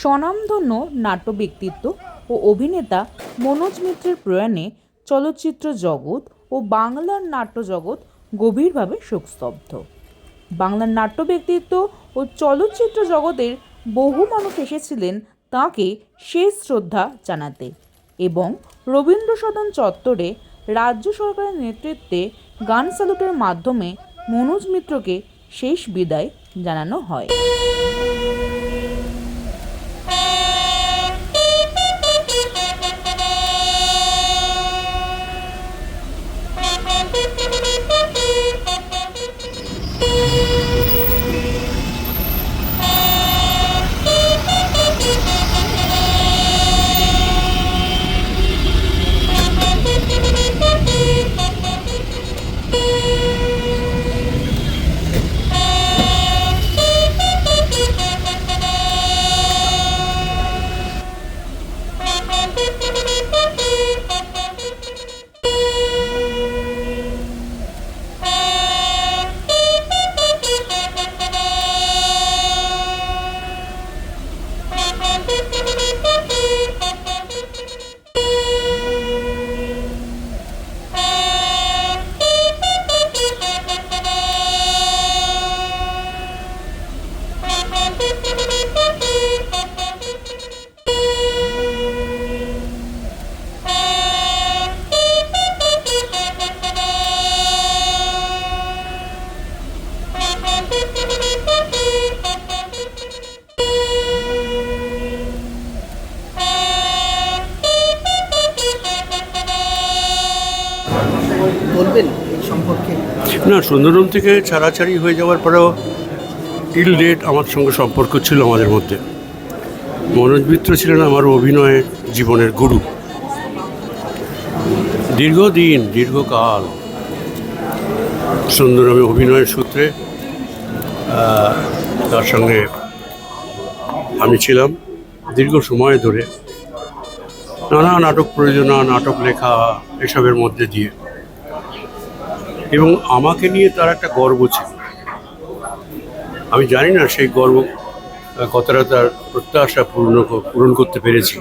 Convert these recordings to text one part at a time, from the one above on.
স্বনামধন্য নাট্য ব্যক্তিত্ব ও অভিনেতা মনোজ মিত্রের প্রয়াণে চলচ্চিত্র জগৎ ও বাংলার নাট্য জগৎ গভীরভাবে শোকস্তব্ধ। বাংলার নাট্য ব্যক্তিত্ব ও চলচ্চিত্র জগতের বহু মানুষ এসেছিলেন তাঁকে শেষ শ্রদ্ধা জানাতে এবং রবীন্দ্র সদন চত্বরে রাজ্য সরকারের নেতৃত্বে গান স্যালুটের মাধ্যমে মনোজ মিত্রকে শেষ বিদায় জানানো হয়। বলবেন সম্পর্কে? না সুন্দরবন থেকে ছাড়াছাড়ি হয়ে যাওয়ার পরেও টিল ডেট আমার সঙ্গে সম্পর্ক ছিল আমাদের মধ্যে। মনোজ মিত্র ছিলেন আমার অভিনয় জীবনের গুরু। দীর্ঘদিন, দীর্ঘকাল সুন্দরমে অভিনয়ের সূত্রে তার সঙ্গে আমি ছিলাম দীর্ঘ সময় ধরে। নানা নাটক প্রয়োজনা, নাটক লেখা, এসবের মধ্যে দিয়ে। এবং আমাকে নিয়ে তার একটা গর্ব ছিল। আমি জানি না সেই গর্ব কতটা তার প্রত্যাশা পূর্ণ পূরণ করতে পেরেছি।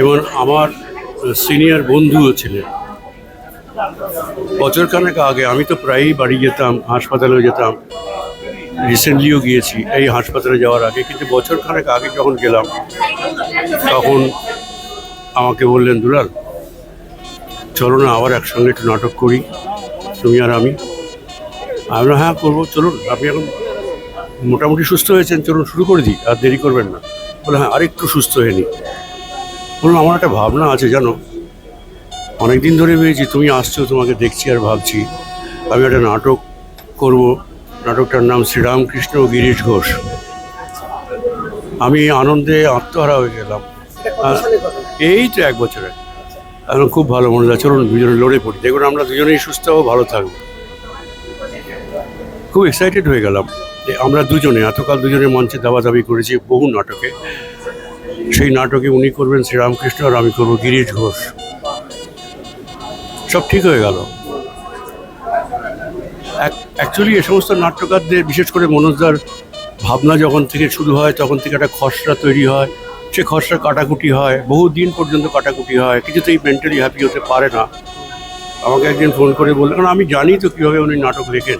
এবং আমার সিনিয়র বন্ধুও ছিলেন। বছরখানেক আগে আমি তো প্রায়ই বাড়ি যেতাম, হাসপাতালেও যেতাম। রিসেন্টলিও গিয়েছি এই হাসপাতালে যাওয়ার আগে। কিন্তু বছরখানেক আগে যখন গেলাম, তখন আমাকে বললেন, দুলাল, চলো না আবার একসঙ্গে একটু নাটক করি। তুমি আর আমি। আমি বললাম, হ্যাঁ করব চলুন। আপনি এখন মোটামুটি সুস্থ হয়েছেন চলুন শুরু করে দিই আর দেরি করবেন না। বলে হ্যাঁ আরেকটু সুস্থ হয়ে নি বললাম আমার একটা ভাবনা আছে জানো? অনেক দিন ধরে ভেবেছি তুমি আসছো তোমাকে দেখছি আর ভাবছি। আমি একটা নাটক করব। নাটকটার নাম শ্রীরামকৃষ্ণ গিরিশ ঘোষ। আমি আনন্দে আত্মহারা হয়ে গেলাম। এই তো এক বছরে এখন খুব ভালো মনে হয়। চলুন, দুজনে লড়ে পড়ি। দেখুন, আমরা দুজনেই সুস্থ ও ভালো থাকব। খুব এক্সাইটেড হয়ে গেলাম আমরা দুজনে, এতকাল দুজনে মঞ্চে দাবাদাবি করেছি বহু নাটকে। সেই নাটকে উনি করবেন শ্রীরামকৃষ্ণ আর আমি করব গিরিশ ঘোষ। সব ঠিক হয়ে গেল। অ্যাকচুয়ালি এ সমস্ত নাট্যকারদের, বিশেষ করে মনোজদার ভাবনা যখন থেকে শুরু হয়, তখন থেকে একটা খসড়া তৈরি হয়। সে খসড়া কাটাকুটি হয় বহু দিন পর্যন্ত কাটাকুটি হয় কিছুতেই মেন্টালি হ্যাপি হতে পারে না আমাকে একদিন ফোন করে বললেন কারণ আমি জানি তো কীভাবে উনি নাটক লেখেন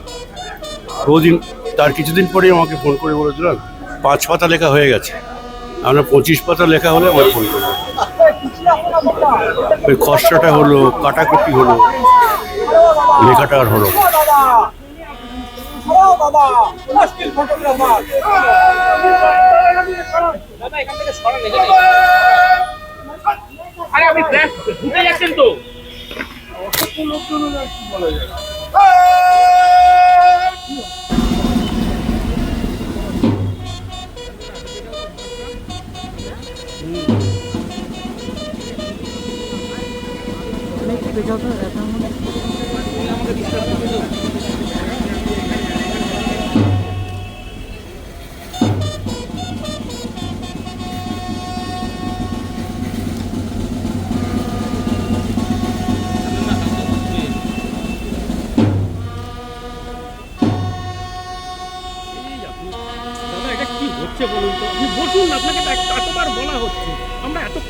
বহুদিন তার কিছুদিন পরেই আমাকে ফোন করে বলেছিলাম পাঁচ পাতা লেখা হয়ে গেছে আমরা পঁচিশ পাতা লেখা হলে আমার ফোন করব ওই খসড়াটা হলো কাটাকুটি হলো লেখাটা আর হলো না। আরে আপনি ঢুকে যাচ্ছেন তো দাদা এটা কি তো আপনি বসুন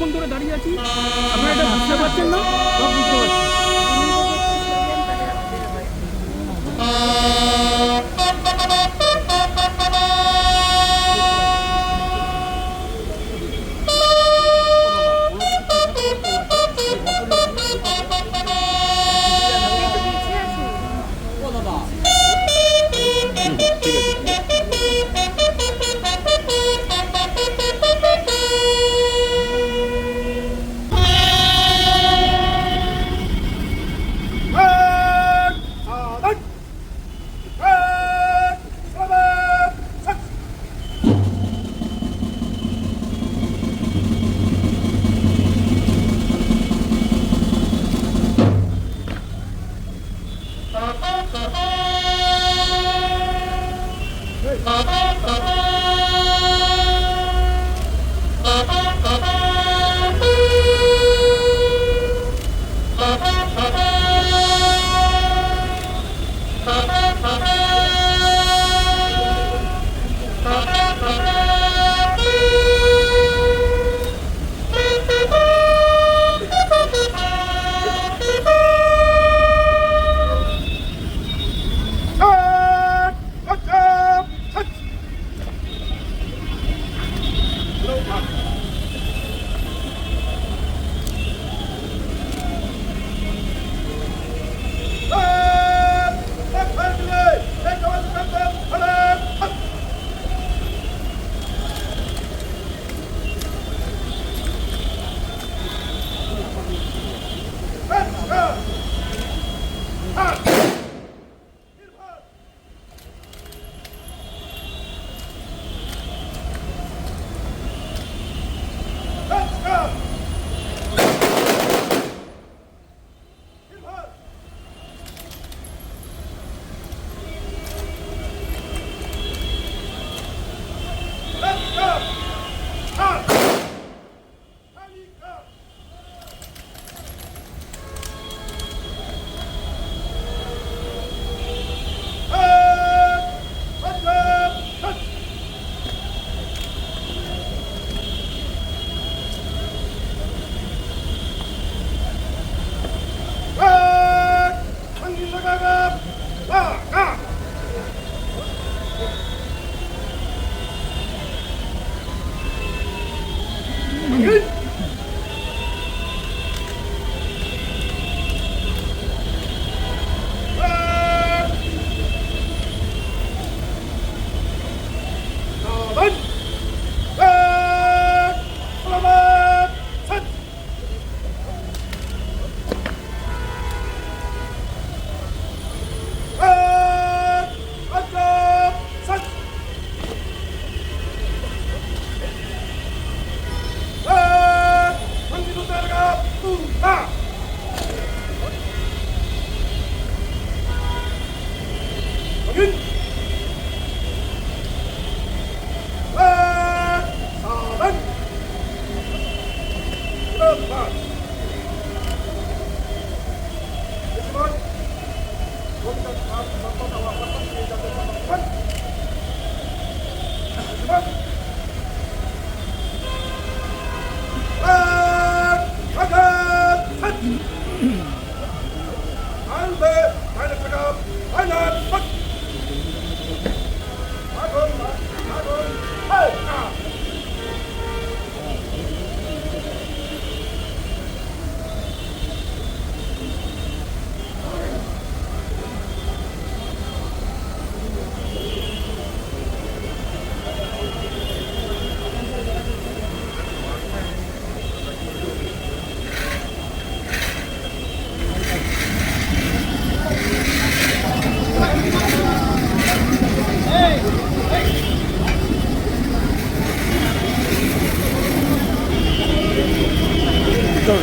অনেকক্ষণ ধরে দাঁড়িয়ে আছি। আপনারা এটা বুঝতে পারছেন না? বুঝতে পারছি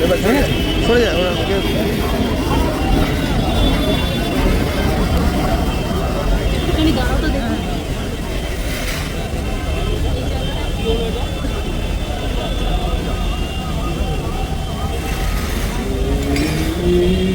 এবার সরে যায় সরে যায় ওরা Thank you.